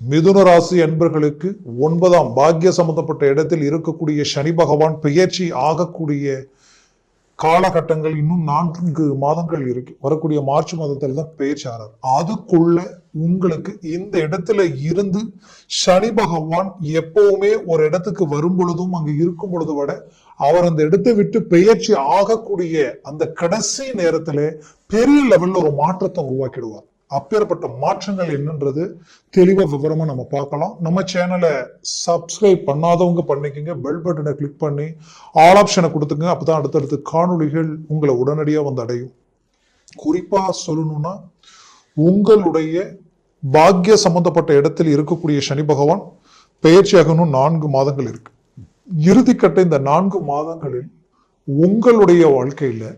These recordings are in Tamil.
மிதுன ராசி அன்பர்களுக்கு ஒன்பதாம் பாக்கிய சம்பந்தப்பட்ட இடத்தில் இருக்கக்கூடிய சனி பகவான் பெயர்ச்சி ஆகக்கூடிய காலகட்டங்கள் இன்னும் நான்கு மாதங்கள் இருக்கு. வரக்கூடிய மார்ச் மாதத்தில் தான் பெயர்ச்சி ஆறார். அதுக்குள்ள உங்களுக்கு இந்த இடத்துல இருந்து சனி பகவான் எப்பவுமே ஒரு இடத்துக்கு வரும் பொழுதும் அங்க இருக்கும் பொழுது விட அவர் அந்த இடத்தை விட்டு பெயர்ச்சி ஆகக்கூடிய அந்த கடைசி நேரத்துல பெரிய லெவல்ல ஒரு மாற்றத்தை உருவாக்கிடுவார். அப்பேற்பட்ட மாற்றங்கள் என்னன்றது தெளிவாக விவரமாக நம்ம பார்க்கலாம். நம்ம சேனலை சப்ஸ்கிரைப் பண்ணாதவங்க பண்ணிக்கோங்க. பெல் பட்டனை கிளிக் பண்ணி ஆல் ஆப்ஷனை கொடுத்துங்க அப்பதான் அடுத்தடுத்து காணொளிகள் உங்களை உடனடியாக வந்து அடையும். குறிப்பாக சொல்லணும்னா உங்களுடைய பாக்கிய சம்பந்தப்பட்ட இடத்தில் இருக்கக்கூடிய சனி பகவான் பெயர்ச்சியாகணும் நான்கு மாதங்கள் இருக்கு. இறுதிக்கட்ட இந்த நான்கு மாதங்களில் உங்களுடைய வாழ்க்கையில்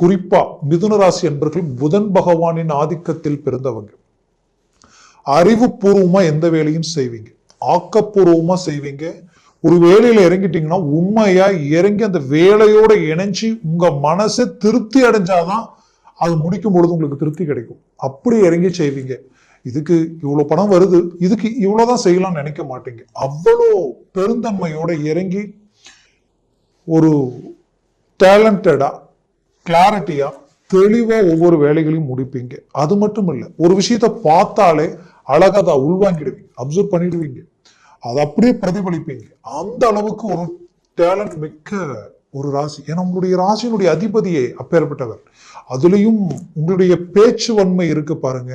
குறிப்பா மிதுன ராசி என்பர்கள் புதன் பகவானின் ஆதிக்கத்தில் பிறந்தவங்க. அறிவுபூர்வமா எந்த வேலையும் செய்வீங்க. ஆக்கப்பூர்வமா செய்வீங்க. ஒரு வேலையில இறங்கிட்டீங்கன்னா உண்மையா இறங்கி அந்த வேலையோட இணைஞ்சு உங்க மனசை திருப்தி அடைஞ்சாதான் அது முடிக்கும் பொழுது உங்களுக்கு திருப்தி கிடைக்கும். அப்படி இறங்கி செய்வீங்க. இதுக்கு இவ்வளோ பணம் வருது. இதுக்கு இவ்வளோதான் செய்யலாம்னு நினைக்க மாட்டீங்க. அவ்வளோ பெருந்தன்மையோட இறங்கி ஒரு டேலண்டடாக கிளாரிட்டியா தெளிவா ஒவ்வொரு வேலைகளையும் முடிப்பீங்க. அது மட்டும் இல்லை ஒரு விஷயத்த பார்த்தாலே அழகா அதை உள்வாங்கிடுவீங்க அப்சர்வ் பண்ணிடுவீங்க. அதை அப்படியே பிரதிபலிப்பீங்க. அந்த அளவுக்கு ஒரு டேலண்ட் மிக்க ஒரு ராசி. ஏன்னா உங்களுடைய ராசியினுடைய அதிபதியே அப்பேற்பட்டவர். அதுலேயும் உங்களுடைய பேச்சு வன்மை இருக்கு பாருங்க.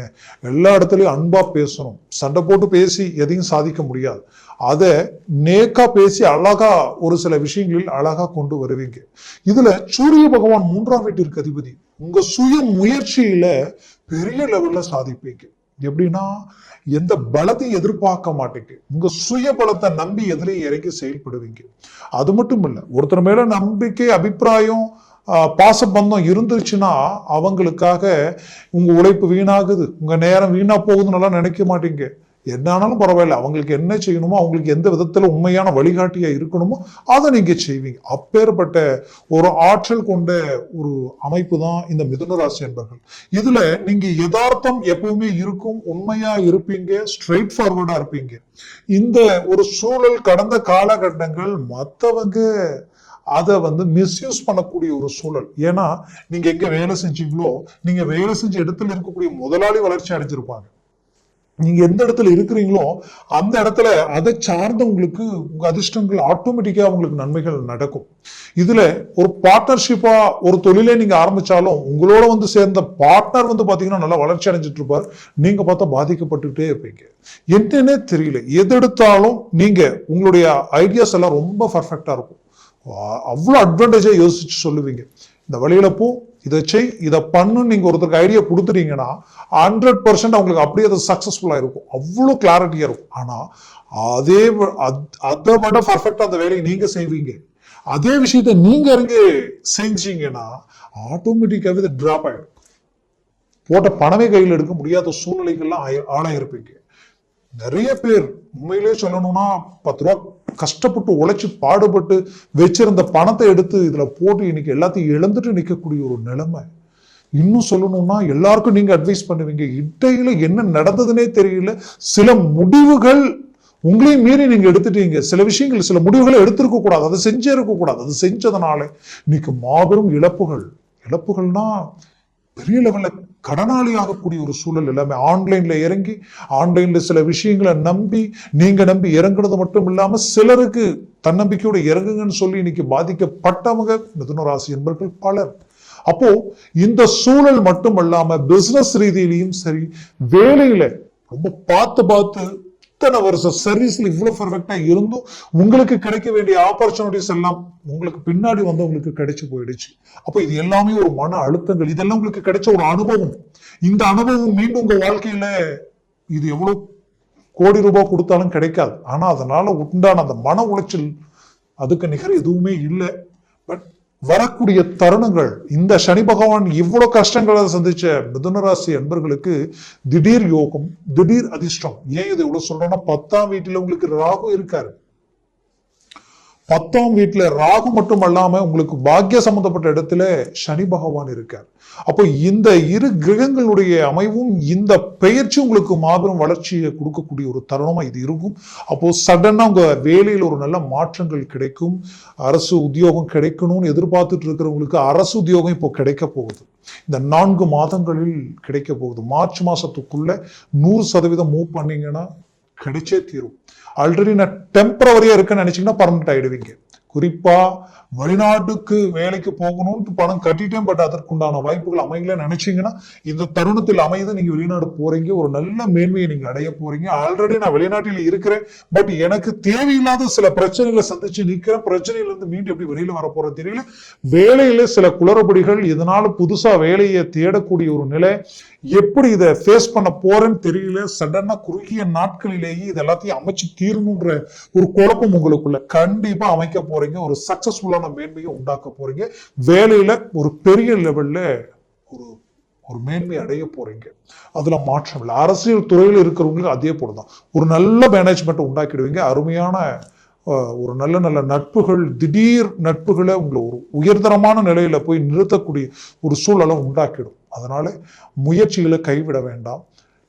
எல்லா இடத்துலையும் அன்பாக பேசணும். சண்டை போட்டு பேசி எதையும் சாதிக்க முடியாது. அதை நேக்கா பேசி அழகா ஒரு சில விஷயங்களில் அழகா கொண்டு வருவீங்க. இதுல சூரிய பகவான் மூன்றாம் வீட்டிற்கு அதிபதி. உங்க சுய முயற்சியில பெரிய லெவல்ல சாதிப்பீங்க. எப்படின்னா எந்த பலத்தையும் எதிர்பார்க்க மாட்டேங்க. உங்க சுய பலத்தை நம்பி எதிரையும் இறங்கி செயல்படுவீங்க. அது மட்டும் இல்லை ஒருத்தர் மேல நம்பிக்கை அபிப்பிராயம் பாசபந்தம் இருந்துச்சுன்னா அவங்களுக்காக உங்க உழைப்பு வீணாகுது. உங்க நேரம் வீணா போகுதுன்னு நினைக்க மாட்டீங்க. என்ன ஆனாலும் பரவாயில்ல. அவங்களுக்கு என்ன செய்யணுமோ அவங்களுக்கு எந்த விதத்துல உண்மையான வழிகாட்டியா இருக்கணுமோ அதை நீங்க செய்வீங்க. அப்பேற்பட்ட ஒரு ஆற்றல் கொண்ட ஒரு அமைப்பு தான் இந்த மிதுன ராசி என்பர்கள். இதுல நீங்க யதார்த்தம் எப்பவுமே இருக்கும் உண்மையா இருப்பீங்க ஸ்ட்ரெயிட் ஃபார்வர்டாக இருப்பீங்க. இந்த ஒரு சூழல் கடந்த காலகட்டங்கள் மத்தவங்க அதை வந்து மிஸ்யூஸ் பண்ணக்கூடிய ஒரு சூழல். ஏன்னா நீங்க எங்க வேலை செஞ்சீங்களோ நீங்க வேலை செஞ்ச இடத்துல இருக்கக்கூடிய முதலாளி வளர்ச்சி அடைஞ்சிருப்பாங்க. நீங்க எந்த இடத்துல இருக்கிறீங்களோ அந்த இடத்துல அதை சார்ந்த உங்களுக்கு உங்க அதிர்ஷ்டங்கள் ஆட்டோமேட்டிக்கா உங்களுக்கு நன்மைகள் நடக்கும். இதுல ஒரு பார்ட்னர்ஷிப்பா ஒரு தொழிலே நீங்க ஆரம்பிச்சாலும் உங்களோட வந்து சேர்ந்த பார்ட்னர் வந்து பாத்தீங்கன்னா நல்லா வளர்ச்சி அடைஞ்சிட்டு இருப்பார். நீங்க பார்த்தா பாதிக்கப்பட்டுக்கிட்டே இருப்பீங்க. என்னன்னே தெரியல. எது எடுத்தாலும் நீங்க உங்களுடைய ஐடியாஸ் எல்லாம் ரொம்ப பர்ஃபெக்டா இருக்கும். அவ்வளோ அட்வான்டேஜாக அட்வான்டேஜா யோசிச்சு சொல்லுவீங்க. இந்த வழியில போ இதை செய் இதை பண்ணுன்னு நீங்கள் ஒருத்தருக்கு ஐடியா கொடுத்துட்டீங்கன்னா ஹண்ட்ரட் பர்சன்ட் அவங்களுக்கு அப்படியே அது சக்ஸஸ்ஃபுல்லாக இருக்கும் அவ்வளோ கிளாரிட்டியாக இருக்கும். ஆனால் அதே அத்- அதை விட பர்ஃபெக்டாக அந்த வேலையை நீங்கள் செய்வீங்க. அதே விஷயத்தை நீங்க இறங்கி செஞ்சீங்கன்னா ஆட்டோமேட்டிக்காகவே இது ட்ராப் ஆகிடும் போட்ட பணமே கையில் எடுக்க முடியாத சூழ்நிலைகள்லாம் ஆளாயிருப்பீங்க. நிறைய பேர் உண்மையிலேயே சொல்லணும்னா பத்து ரூபா கஷ்டப்பட்டு உழைச்சி பாடுபட்டு வச்சிருந்த பணத்தை எடுத்து இதுல போட்டு இன்னைக்கு எல்லாத்தையும் இழந்துட்டு நிற்கக்கூடிய ஒரு நிலைமை. இன்னும் சொல்லணும்னா எல்லாருக்கும் நீங்க அட்வைஸ் பண்ணுவீங்க. இடையில என்ன நடந்ததுன்னே தெரியல. சில முடிவுகள் உங்களையும் மீறி நீங்க எடுத்துட்டீங்க. சில விஷயங்கள் சில முடிவுகளை எடுத்திருக்க கூடாது. அதை செஞ்சே இருக்கக்கூடாது அது செஞ்சதுனால இன்னைக்கு மாபெரும் இழப்புகள். இழப்புகள்னா பெரிய லெவலில் கடனாளி ஆகக்கூடிய ஒரு சூழல் எல்லாமே ஆன்லைன்ல இறங்கி ஆன்லைன்ல சில விஷயங்களை நம்பி நீங்க நம்பி இறங்குறது மட்டும் இல்லாம சிலருக்கு தன்னம்பிக்கையோடு இறங்குங்கன்னு சொல்லி இன்னைக்கு பாதிக்கப்பட்டவங்க மிதுன ராசி என்பர்கள் பலர். அப்போ இந்த சூழல் மட்டும் இல்லாம பிசினஸ் ரீதியிலையும் சரி வேலையில ரொம்ப பார்த்து பார்த்து இத்தனை வருஷம் சர்வீஸ்ல இவ்வளவு பர்ஃபெக்டா இருந்தும் உங்களுக்கு கிடைக்க வேண்டிய ஆப்பர்ச்சுனிட்டிஸ் எல்லாம் உங்களுக்கு பின்னாடி வந்து உங்களுக்கு கிடைச்சு போயிடுச்சு. அப்போ இது எல்லாமே ஒரு மன அழுத்தங்கள். இதெல்லாம் உங்களுக்கு கிடைச்ச ஒரு அனுபவம். இந்த அனுபவம் மீண்டும் உங்க வாழ்க்கையில இது எவ்வளவு கோடி ரூபாய் கொடுத்தாலும் கிடைக்காது. ஆனா அதனால உண்டான அந்த மன உளைச்சல் அதுக்கு நிகர் எதுவுமே இல்லை. பட் வரக்கூடிய தருணங்கள் இந்த சனி பகவான் இவ்வளவு கஷ்டங்களை சந்திச்ச மிதுனராசி அன்பர்களுக்கு திடீர் யோகம் திடீர் அதிர்ஷ்டம். ஏன் இது இவ்வளோ சொல்றோம்னா பத்தாம் வீட்டுல உங்களுக்கு ராகு இருக்காரு. பத்தாம் வீட்டில் ராகு மட்டும் உங்களுக்கு பாக்கிய சம்பந்தப்பட்ட இடத்துல சனி பகவான் இருக்கார். அப்போ இந்த இரு கிரகங்களுடைய அமைவும் இந்த பெயர்ச்சி உங்களுக்கு மாபெரும் வளர்ச்சியை கொடுக்கக்கூடிய ஒரு தருணமாக இது இருக்கும். அப்போ சடனாக உங்கள் வேலையில் ஒரு நல்ல மாற்றங்கள் கிடைக்கும். அரசு உத்தியோகம் கிடைக்கணும்னு எதிர்பார்த்துட்டு இருக்கிறவங்களுக்கு அரசு உத்தியோகம் இப்போ கிடைக்க போகுது. இந்த நான்கு மாதங்களில் கிடைக்க போகுது. மார்ச் மாதத்துக்குள்ளே நூறு சதவீதம் மூவ் பண்ணீங்கன்னா கிடைச்சே தீரும். ஆல்ரெடி நான் டெம்பரவரியா இருக்குன்னு நினைச்சீங்கன்னா பர்மனெண்ட் ஆயிடுவீங்க. குறிப்பா வெளிநாட்டுக்கு வேலைக்கு போகணும்னு பணம் கட்டிட்டேன் பட் அதற்குண்டான வாய்ப்புகள் அமையல நினைச்சீங்கன்னா இந்த தருணத்தில் அமைது நீங்க வெளிநாடு போறீங்க ஒரு நல்ல மேன்மையை நீங்க அடைய போறீங்க. ஆல்ரெடி நான் வெளிநாட்டில் இருக்கிறேன் பட் எனக்கு தேவையில்லாத சில பிரச்சனைகளை சந்திச்சு நிக்கிறேன். பிரச்சனையில இருந்து மீண்டும் எப்படி வெளியில வர போறது தெரியல. வேலையில சில குளறுபடிகள் இதனால புதுசா வேலையை தேடக்கூடிய ஒரு நிலை எப்படி இதை ஃபேஸ் பண்ண போறேன்னு தெரியல. சடனா குறுகிய நாட்களிலேயே இது எல்லாத்தையும் அமைச்சு தீரணுன்ற ஒரு குழப்பம் உங்களுக்குள்ள கண்டிப்பா அமைக்க போறீங்க. ஒரு சக்சஸ்ஃபுல்லான மேன்மையை உண்டாக்க போறீங்க. வேலையில ஒரு பெரிய லெவல்ல ஒரு ஒரு மேன்மை அடைய போறீங்க. அதுல மாற்றம் இல்லை. அரசியல் துறையில் இருக்கிறவங்களுக்கு அதே போலதான். ஒரு நல்ல மேனேஜ்மெண்ட் உண்டாக்கிடுவீங்க. அருமையான ஒரு நல்ல நல்ல நட்புகள் திடீர் நட்புகளை உங்களை ஒரு உயர்தரமான நிலையில போய் நிறுத்தக்கூடிய ஒரு சூழலை உண்டாக்கிடும். அதனால முயற்சிகளை கைவிட வேண்டாம்.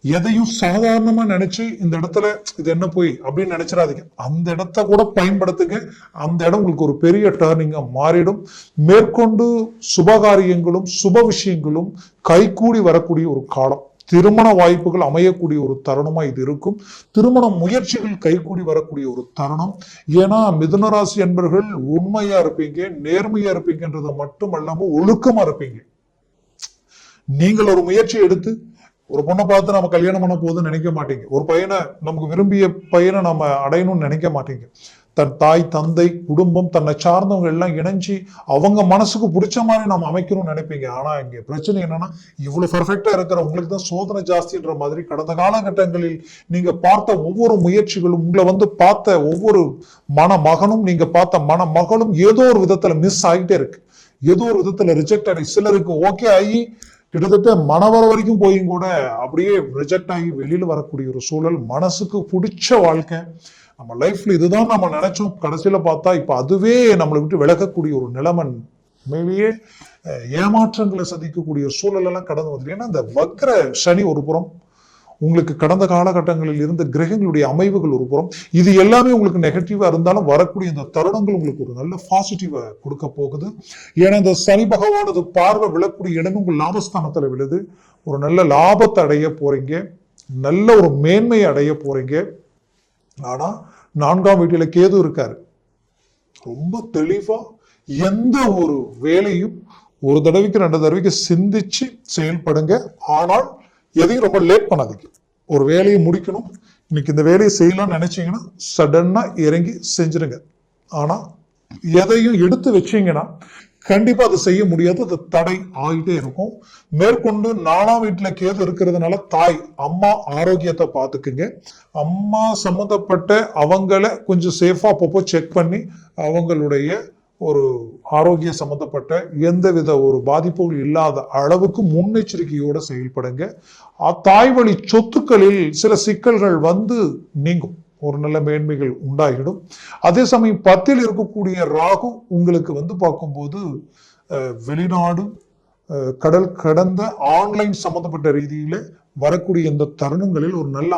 எதையும் சாதாரணமா நினைச்சு இந்த இடத்துல இது என்ன போய் அப்படின்னு நினைச்சிடாதீங்க. அந்த இடத்த கூட பயன்படுத்துங்க. அந்த இடம் உங்களுக்கு ஒரு பெரிய டேர்னிங்கா மாறிடும். மேற்கொண்டு சுபகாரியங்களும் சுப விஷயங்களும் கைகூடி வரக்கூடிய ஒரு காலம். திருமண வாய்ப்புகள் அமையக்கூடிய ஒரு தருணமா இது இருக்கும். திருமண முயற்சிகள் கைகூடி வரக்கூடிய ஒரு தருணம். ஏன்னா மிதுனராசி என்பர்கள் உண்மையா இருப்பீங்க நேர்மையா இருப்பீங்கன்றதை மட்டும் அல்லாம ஒழுக்கமா இருப்பீங்க. நீங்கள் ஒரு முயற்சி எடுத்து ஒரு பொண்ணை பார்த்து நம்ம கல்யாணம் பண்ண போதுன்னு நினைக்க மாட்டீங்க. ஒரு பையனை நமக்கு விரும்பிய பையனை நம்ம அடையணும்னு நினைக்க மாட்டீங்க. தன் தாய் தந்தை குடும்பம் தன்னை சார்ந்தவங்க எல்லாம் இணைஞ்சு அவங்க மனசுக்கு பிடிச்ச மாதிரி நம்ம அமைக்கணும்னு நினைப்பீங்க. ஆனா இங்க பிரச்சனை என்னன்னா இவ்வளவு பர்ஃபெக்டா இருக்கிற உங்களுக்கு தான் சோதனை ஜாஸ்தின்ற மாதிரி கடந்த காலகட்டங்களில் நீங்க பார்த்த ஒவ்வொரு முயற்சிகளும் உங்களை வந்து பார்த்த ஒவ்வொரு மணமகனும் நீங்க பார்த்த மணமகளும் ஏதோ ஒரு விதத்துல மிஸ் ஆகிட்டே இருக்கு. ஏதோ ஒரு விதத்துல ரிஜெக்ட் ஆகி சிலருக்கு ஓகே ஆகி கிட்டத்தட்ட மனவர வரைக்கும் போயும் கூட அப்படியே ரிஜெக்ட் ஆகி வெளியில் வரக்கூடிய ஒரு சூழல் மனசுக்கு பிடிச்ச வாழ்க்கை. நம்ம லைஃப்ல இதுதான் நம்ம நினைச்சோம். கடைசியில் பார்த்தா இப்போ அதுவே நம்மளை விட்டு விலகக்கூடிய ஒரு நிலைமன் உண்மையிலேயே ஏமாற்றங்களை சந்திக்கக்கூடிய ஒரு சூழல் எல்லாம் கடந்து வந்து ஏன்னா இந்த வக்ர சனி ஒரு புறம். உங்களுக்கு கடந்த காலகட்டங்களில் இருந்த கிரகங்களுடைய அமைவுகள் ஒரு புறம். இது எல்லாமே உங்களுக்கு நெகட்டிவா இருந்தாலும் வரக்கூடிய இந்த தருணங்கள் உங்களுக்கு ஒரு நல்ல பாசிட்டிவா கொடுக்க போகுது. ஏன்னா இந்த சனி பகவானது பார்வை விழக்கூடிய இடம் உங்கள் லாபஸ்தானத்துல விழுது. ஒரு நல்ல லாபத்தை அடைய போறீங்க. நல்ல ஒரு மேன்மையை அடைய போறீங்க. ஆனா நான்காம் வீட்டில கேது இருக்காரு. ரொம்ப தெளிவா எந்த ஒரு வேலையும் ஒரு தடவைக்கு ரெண்டு தடவைக்கு சிந்திச்சு செயல்படுங்க. ஆனால் எதையும் ரொம்ப லேட் பண்ணாதீங்க. ஒரு வேலையை முடிக்கணும். இன்னைக்கு இந்த வேலையை செய்யலாம்னு நினைச்சீங்கன்னா சடனாக இறங்கி செஞ்சிருங்க. ஆனா எதையும் எடுத்து வச்சீங்கன்னா கண்டிப்பா அதை செய்ய முடியாது. அது தடை ஆகிட்டே இருக்கும். மேற்கொண்டு நாலாம் வீட்டுல கேது இருக்கிறதுனால தாய் அம்மா ஆரோக்கியத்தை பார்த்துக்குங்க. அம்மா சம்மந்தப்பட்ட அவங்கள கொஞ்சம் சேஃபா அப்பப்போ செக் பண்ணி அவங்களுடைய ஒரு ஆரோக்கிய சம்மந்தப்பட்ட எந்தவித ஒரு பாதிப்புகள் இல்லாத அளவுக்கு முன்னெச்சரிக்கையோடு செயல்படுங்க. தாய்வழி சொத்துக்களில் சில சிக்கல்கள் வந்து நீங்கும். ஒரு நல்ல மேன்மைகள் உண்டாகிடும். அதே சமயம் பத்தில் இருக்கக்கூடிய ராகு உங்களுக்கு வந்து பார்க்கும்போது வெளிநாடு கடல் கடந்த ஆன்லைன் சம்மந்தப்பட்ட ரீதியில் வரக்கூடிய இந்த தருணங்களில் ஒரு நல்ல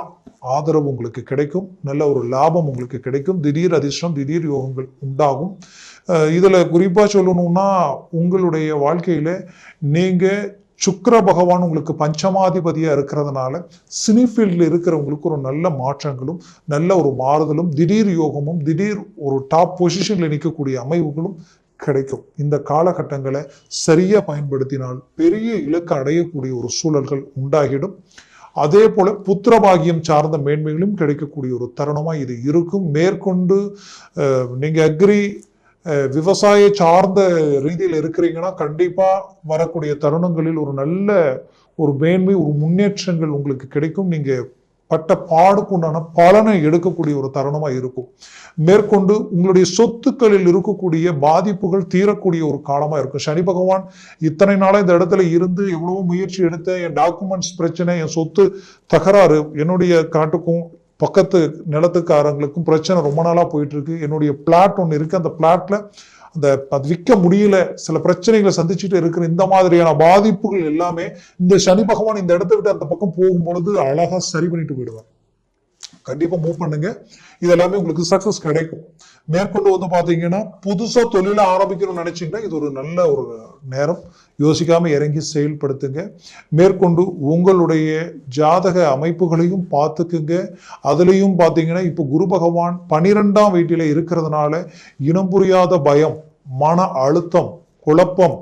ஆதரவு உங்களுக்கு கிடைக்கும் நல்ல ஒரு லாபம் உங்களுக்கு கிடைக்கும். திடீர் அதிர்ஷ்டம் திடீர் யோகங்கள் உண்டாகும். இதில் குறிப்பாக சொல்லணும்னா உங்களுடைய வாழ்க்கையில் நீங்கள் சுக்கர பகவான் உங்களுக்கு பஞ்சமாதிபதியாக இருக்கிறதுனால சினிஃபீல்டில் இருக்கிறவங்களுக்கு ஒரு நல்ல மாற்றங்களும் நல்ல ஒரு மாறுதலும் திடீர் யோகமும் திடீர் ஒரு டாப் பொசிஷனில் நிற்கக்கூடிய அமைவுகளும் கிடைக்கும். இந்த காலகட்டங்களை சரியா பயன்படுத்தினால் பெரிய இலக்கு அடையக்கூடிய ஒரு சூழல்கள் உண்டாகிடும். அதே போல புத்திரபாகியம் சார்ந்த மேன்மைகளும் கிடைக்கக்கூடிய ஒரு தருணமா இது இருக்கும். மேற்கொண்டு நீங்கள் நீங்க அக்ரி விவசாய சார்ந்த ரீதியில் இருக்கிறீங்கன்னா கண்டிப்பா வரக்கூடிய தருணங்களில் ஒரு நல்ல ஒரு மேன்மை ஒரு முன்னேற்றங்கள் உங்களுக்கு கிடைக்கும். நீங்க பட்ட பாடுக்குண்டான பலனை எடுக்கக்கூடிய ஒரு தருணமா இருக்கும். மேற்கொண்டு உங்களுடைய சொத்துக்களில் இருக்கக்கூடிய பாதிப்புகள் தீரக்கூடிய ஒரு காலமா இருக்கும். சனி பகவான் இத்தனை நாளா இந்த இடத்துல இருந்து எவ்வளவோ முயற்சி எடுத்த என் டாக்குமெண்ட்ஸ் பிரச்சனை என் சொத்து தகராறு என்னுடைய காட்டுக்கும் பக்கத்து நிலத்துக்காரங்களுக்கும் பிரச்சனை ரொம்ப நாளாக போயிட்டு இருக்கு. என்னுடைய பிளாட் ஒன்று இருக்கு. அந்த பிளாட்ல அந்த அது விற்க முடியல சில பிரச்சனைகளை சந்திச்சுட்டு இருக்கிற இந்த மாதிரியான பாதிப்புகள் எல்லாமே இந்த சனி பகவான் இந்த இடத்த விட்டு அந்த பக்கம் போகும் பொழுது அழகா சரி பண்ணிட்டு போயிடுவார். கண்டிப்பா மூவ் பண்ணுங்க. இது எல்லாமே உங்களுக்கு சக்சஸ் கிடைக்கும். மேற்கொண்டு வந்து பாத்தீங்கன்னா புதுசா தொழில ஆரம்பிக்கணும்னு நினைச்சீங்கன்னா இது ஒரு நல்ல ஒரு நேரம். யோசிக்காம இறங்கி செயல்படுத்துங்க. மேற்கொண்டு உங்களுடைய ஜாதக அமைப்புகளையும் பார்த்துக்குங்க. அதுலேயும் பார்த்தீங்கன்னா இப்போ குரு பகவான் பனிரெண்டாம் வீட்டில இருக்கிறதுனால இனம் புரியாத பயம் மன அழுத்தம் குழப்பம்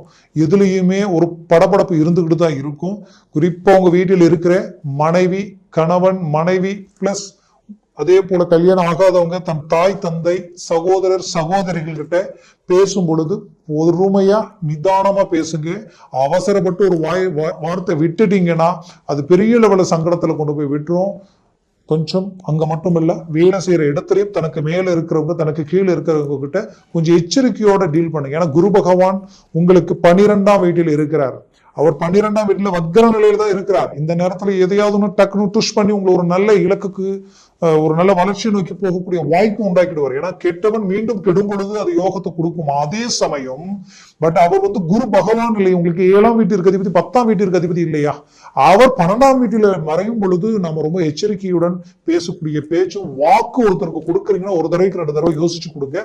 எதுலேயுமே ஒரு படபடப்பு இருந்துக்கிட்டு தான் இருக்கும். குறிப்பாக உங்கள் வீட்டில் இருக்கிற மனைவி கணவன் மனைவி பிளஸ் அதே போல கல்யாணம் ஆகாதவங்க தன் தாய் தந்தை சகோதரர் சகோதரிகள் கிட்ட பேசும் பொழுது பொறுமையா நிதானமா பேசுங்க. அவசரப்பட்டு ஒரு வாய் வா- வார்த்தை விட்டுட்டீங்கன்னா அது பெரிய லெவல சங்கடத்துல கொண்டு போய் விட்டுரும். கொஞ்சம் அங்க மட்டும் இல்ல வேலை செய்யற இடத்துலயும் தனக்கு மேல இருக்கிறவங்க தனக்கு கீழே இருக்கிறவங்க கிட்ட கொஞ்சம் எச்சரிக்கையோட டீல் பண்ணுங்க. ஏன்னா குரு பகவான் உங்களுக்கு பனிரெண்டாம் வீட்டில் இருக்கிறார். அவர் பன்னிரெண்டாம் வீட்டுல வக்கர நிலையில தான் இருக்கிறார். இந்த நேரத்துல எதையாவது ஒன்று டக்குன்னு டுஷ் பண்ணி உங்களை ஒரு நல்ல இலக்குக்கு ஒரு நல்ல வளர்ச்சியை நோக்கி போகக்கூடிய வாய்ப்பு உண்டாக்கிடுவார். ஏன்னா கெட்டவன் மீண்டும் கெடும் பொழுது அது யோகத்தை கொடுக்கும். அதே சமயம் பட் அவர் வந்து குரு பகவான் இல்லை உங்களுக்கு ஏழாம் வீட்டிற்கு அதிபதி பத்தாம் வீட்டிற்கு அதிபதி இல்லையா? அவர் பன்னெண்டாம் வீட்டில் மறையும் பொழுது நம்ம ரொம்ப எச்சரிக்கையுடன் பேசக்கூடிய பேச்சும் வாக்கு ஒருத்தருக்கு கொடுக்குறீங்கன்னா ஒரு தடவைக்கு ரெண்டு தடவை யோசிச்சு கொடுங்க.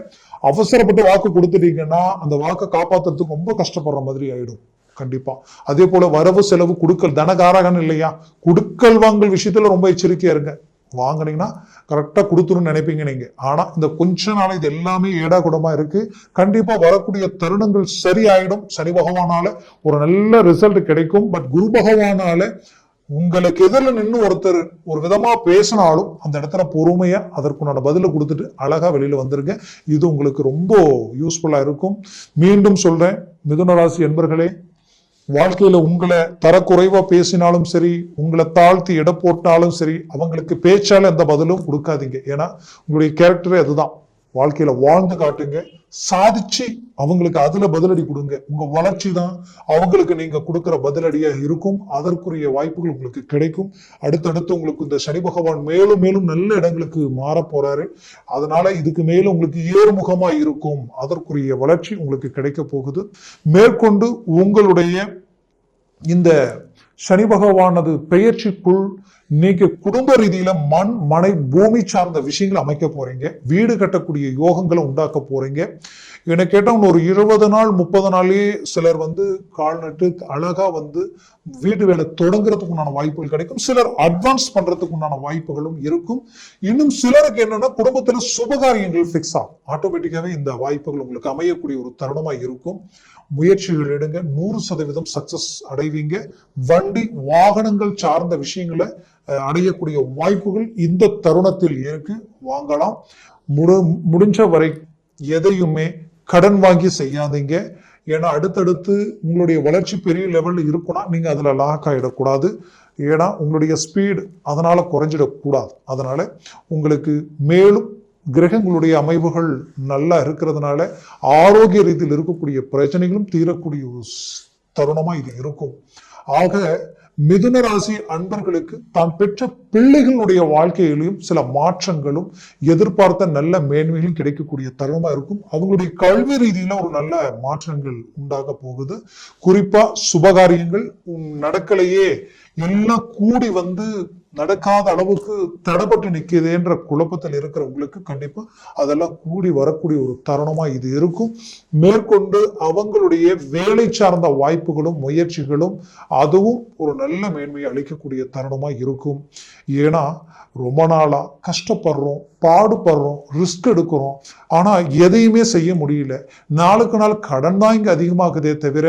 அவசரப்பட்டு வாக்கு கொடுத்துட்டீங்கன்னா அந்த வாக்கை காப்பாத்துறதுக்கு ரொம்ப கஷ்டப்படுற மாதிரி ஆயிடும். கண்டிப்பா. அதே போல வரவு செலவு குடுக்கல் தனகாரகன் இல்லையா? குடுக்கல் வாங்கல் விஷயத்துல ரொம்ப எச்சரிக்கையா இருங்க. வாங்கினீங்கன்னா கரெக்டாக கொடுத்துருன்னு நினைப்பீங்க நீங்கள் ஆனால் இந்த கொஞ்ச நாள் இது எல்லாமே ஏடா குடமாக இருக்குது கண்டிப்பாக வரக்கூடிய தருணங்கள் சரியாயிடும். சனி பகவானால் ஒரு நல்ல ரிசல்ட் கிடைக்கும். பட் குரு பகவானால் உங்களுக்கு எதிரில் நின்று ஒருத்தர் ஒரு விதமாக பேசினாலும் அந்த இடத்துல பொறுமையா அதற்குண்டான பதிலை கொடுத்துட்டு அழகாக வெளியில் வந்திருங்க. இது உங்களுக்கு ரொம்ப யூஸ்ஃபுல்லாக இருக்கும். மீண்டும் சொல்கிறேன் மிதுன ராசி என்பர்களே வாழ்க்கையில உங்களை தரக்குறைவா பேசினாலும் சரி உங்களை தாழ்த்தி எடை போட்டாலும் சரி அவங்களுக்கு பேச்சால எந்த பதிலும் கொடுக்காதீங்க. ஏன்னா உங்களுடைய கேரக்டரே அதுதான். வாழ்க்கையில வாழ்ந்து காட்டுங்க. சாதிச்சு அவங்களுக்கு அதுல பதிலடி கொடுங்க. உங்க வளர்ச்சி தான் அவங்களுக்கு நீங்க கொடுக்குற பதிலடியா இருக்கும். அதற்குரிய வாய்ப்புகள் உங்களுக்கு கிடைக்கும். அடுத்தடுத்து உங்களுக்கு இந்த சனி பகவான் மேலும் மேலும் நல்ல இடங்களுக்கு மாற போறாரு. அதனால இதுக்கு மேலும் உங்களுக்கு ஏறுமுகமா இருக்கும். அதற்குரிய வளர்ச்சி உங்களுக்கு கிடைக்க போகுது. மேற்கொண்டு உங்களுடைய இந்த சனி பகவானது பெயர்ச்சிக்குள் இன்னைக்கு குடும்ப ரீதியில மண் மனை பூமி சார்ந்த விஷயங்களை அமைக்க போறீங்க. வீடு கட்டக்கூடிய யோகங்களை உண்டாக்க போறீங்க. என்னை கேட்டவங்க ஒரு இருபது நாள் முப்பது நாள்லயே சிலர் வந்து கால் நட்டு அழகா வந்து வீட்டு வேலை தொடங்குறதுக்கு உண்டான வாய்ப்புகள் கிடைக்கும். சிலர் அட்வான்ஸ் பண்றதுக்கு உண்டான வாய்ப்புகளும் இருக்கும். இன்னும் சிலருக்கு என்னன்னா குடும்பத்துல சுபகாரியங்கள் பிக்ஸ் ஆகும். ஆட்டோமேட்டிக்காவே இந்த வாய்ப்புகள் உங்களுக்கு அமையக்கூடிய ஒரு தருணமா இருக்கும். முயற்சிகள் எடுங்க. நூறு சதவீதம் சக்சஸ் அடைவீங்க. வண்டி வாகனங்கள் சார்ந்த விஷயங்களை அடையக்கூடிய வாய்ப்புகள் இந்த தருணத்தில் இருக்கு. வாங்கலாம். முடு முடிஞ்ச வரை எதையுமே கடன் வாங்கி செய்யாதீங்க. ஏன்னா அடுத்தடுத்து உங்களுடைய வளர்ச்சி பெரிய லெவலில் இருக்குன்னா நீங்கள் அதில் லாக் ஆகிடக்கூடாது ஏன்னா உங்களுடைய ஸ்பீடு அதனால் குறைஞ்சிடக்கூடாது. அதனால் உங்களுக்கு மேலும் கிரகங்களுடைய அமைவுகள் நல்லா இருக்கிறதுனால ஆரோக்கிய ரீதியில் இருக்கக்கூடிய பிரச்சனைகளும் தீரக்கூடிய ஒரு ஸ்- இது இருக்கும். ஆக மிதுன ராசி அன்பர்களுக்கு தான் பெற்ற பிள்ளைகளுடைய வாழ்க்கையிலும் சில மாற்றங்களும் எதிர்பார்த்த நல்ல மேன்மைகளும் கிடைக்கக்கூடிய தருணமா இருக்கும். அவங்களுடைய கல்வி ரீதியில ஒரு நல்ல மாற்றங்கள் உண்டாக போகுது. குறிப்பா சுபகாரியங்கள் நடக்கலையே எல்லாம் கூடி வந்து நடக்காத அளவுக்கு தடைப்பட்டு நிக்குதேன்ற குழப்பத்தில் இருக்கிறவங்களுக்கு கண்டிப்பாக கண்டிப்பா அதெல்லாம் கூடி வரக்கூடிய ஒரு தருணமா இது இருக்கும். மேற்கொண்டு அவங்களுடைய வேலை சார்ந்த வாய்ப்புகளும் முயற்சிகளும் அதுவும் ஒரு நல்ல மேன்மையை அளிக்கக்கூடிய தருணமா இருக்கும். ஏன்னா ரொம்ப நாளா கஷ்டப்படுறோம். பாடுபடுறோம் ரிஸ்க் எடுக்கிறோம். ஆனால் எதையுமே செய்ய முடியல. நாளுக்கு நாள் கடன் தான் இங்கே அதிகமாகுதே தவிர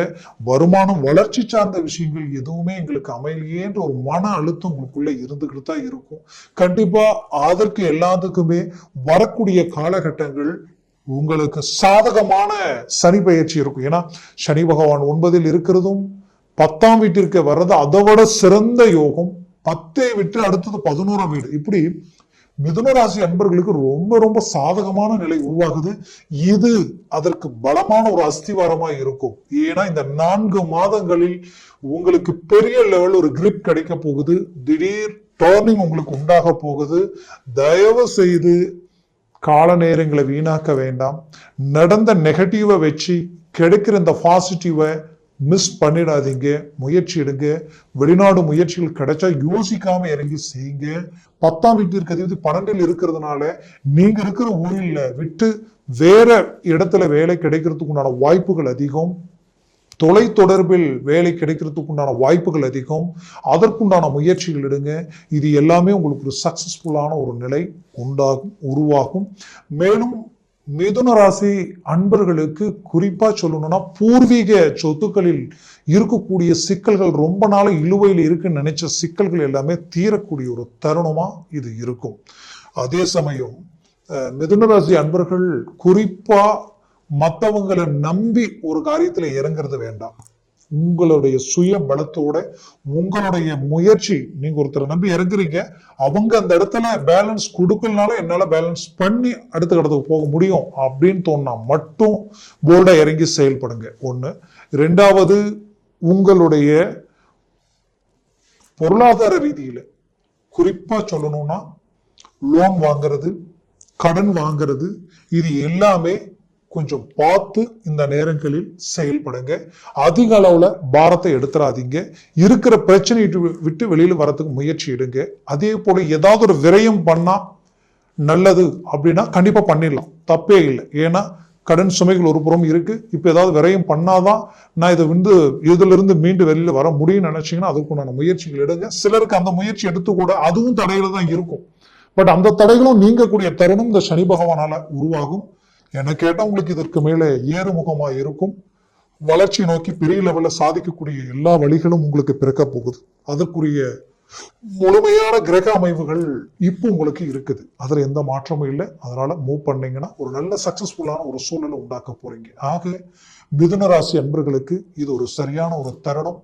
வருமானம் வளர்ச்சி சார்ந்த விஷயங்கள் எதுவுமே எங்களுக்கு அமையலையேன்ற ஒரு மன அழுத்தம் உங்களுக்குள்ளே இருந்துக்கிட்டு தான் இருக்கும். கண்டிப்பாக அதற்கு எல்லாத்துக்குமே வரக்கூடிய காலகட்டங்கள் உங்களுக்கு சாதகமான சனி பயிற்சி இருக்கும். ஏன்னா சனி பகவான் ஒன்பதில் இருக்கிறதும் பத்தாம் வீட்டிற்கு வர்றது அதை விட சிறந்த யோகம் பத்தை விட்டு அடுத்தது பதினோராம் வீடு. இப்படி மிதுன ராசி அன்பர்களுக்கு ரொம்ப ரொம்ப சாதகமான நிலை உருவாகுது. இது அதற்கு பலமான ஒரு அஸ்திவாரமா இருக்கும். ஏன்னா இந்த நான்கு மாதங்களில் உங்களுக்கு பெரிய லெவல் ஒரு கிரிப் கிடைக்க போகுது. திடீர் டேர்னிங் உங்களுக்கு உண்டாக போகுது. தயவு செய்து கால நேரங்களை வீணாக்க வேண்டாம். நடந்த நெகட்டிவை வச்சு கிடைக்கிற இந்த பாசிட்டிவை மிஸ் பண்ணிடாதீங்க முயற்சி எடுங்க. வெளிநாடு முயற்சிகள் கிடைச்சா யோசிக்காம இறங்கி செய்யுங்க. பத்தாம் வீட்டிற்கு அதிபதி பன்னெண்டில் இருக்கிறதுனால நீங்க இருக்கிற ஊரில் விட்டு வேற இடத்துல வேலை கிடைக்கிறதுக்கு உண்டான வாய்ப்புகள் அதிகம். தொலை தொடர்பில் வேலை கிடைக்கிறதுக்கு உண்டான வாய்ப்புகள் அதிகம். அதற்குண்டான முயற்சிகள் எடுங்க. இது எல்லாமே உங்களுக்கு ஒரு சக்சஸ்ஃபுல்லான ஒரு நிலை உண்டாகும் உருவாகும். மேலும் மிதுன ராசி அன்பர்களுக்கு குறிப்பாக சொல்லணும்னா பூர்வீக சொத்துக்களில் இருக்கக்கூடிய சிக்கல்கள் ரொம்ப நாள் இழுவையில் இருக்குன்னு நினைச்ச சிக்கல்கள் எல்லாமே தீரக்கூடிய ஒரு தருணமா இது இருக்கும். அதே சமயம் மிதுனராசி மிதுன ராசி அன்பர்கள் குறிப்பாக மற்றவங்களை நம்பி ஒரு காரியத்தில் இறங்குறது வேண்டாம். உங்களுடைய சுய பலத்தோட உங்களுடைய முயற்சி நீங்க ஒருத்தரை நம்பி இறங்குறீங்க அவங்க அந்த இடத்துல பேலன்ஸ் கொடுக்கலனால என்னால பேலன்ஸ் பண்ணி அடுத்த கடத்துக்கு போக முடியும் அப்படின்னு தோணுனா மட்டும் போல்டா இறங்கி செயல்படுங்க. ஒண்ணு. ரெண்டாவது உங்களுடைய பொருளாதார ரீதியில குறிப்பா சொல்லணும்னா லோன் வாங்குறது கடன் வாங்குறது இது எல்லாமே கொஞ்சம் பார்த்து இந்த நேரங்களில் செயல்படுங்க. அதிக அளவில் பாரத்தை எடுத்துடாதீங்க இருக்கிற பிரச்சனையை விட்டு- வெளியில் வரத்துக்கு முயற்சி எடுங்க. அதே போல் ஏதாவது ஒரு விரயம் பண்ணால் நல்லது அப்படின்னா கண்டிப்பாக பண்ணிடலாம். தப்பே இல்லை. ஏன்னா கடன் சுமைகள் ஒரு புறம் இருக்குது இப்போ ஏதாவது விரயம் பண்ணாதான் நான் இதை வந்து இதிலிருந்து மீண்டு வெளியில் வர முடியும்னு நினச்சிங்கன்னா அதுக்குண்டான முயற்சிகள் எடுங்க. சிலருக்கு அந்த முயற்சி எடுத்து கூட அதுவும் தடையில தான் இருக்கும். பட் அந்த தடைகளும் நீங்கக்கூடிய தருணம் இந்த சனி பகவானால் உருவாகும். என்னை கேட்டால் உங்களுக்கு இதற்கு மேலே ஏறுமுகமாக இருக்கும். வளர்ச்சி நோக்கி பெரிய லெவலில் சாதிக்கக்கூடிய எல்லா வழிகளும் உங்களுக்கு பிறக்க போகுது. அதற்குரிய முழுமையான கிரக அமைவுகள் இப்போ உங்களுக்கு இருக்குது. அதில் எந்த மாற்றமும் இல்லை. அதனால மூவ் பண்ணீங்கன்னா ஒரு நல்ல சக்சஸ்ஃபுல்லான ஒரு சூழலை உண்டாக்க போறீங்க. ஆக மிதுன ராசி அன்பர்களுக்கு இது ஒரு சரியான ஒரு தருணம்.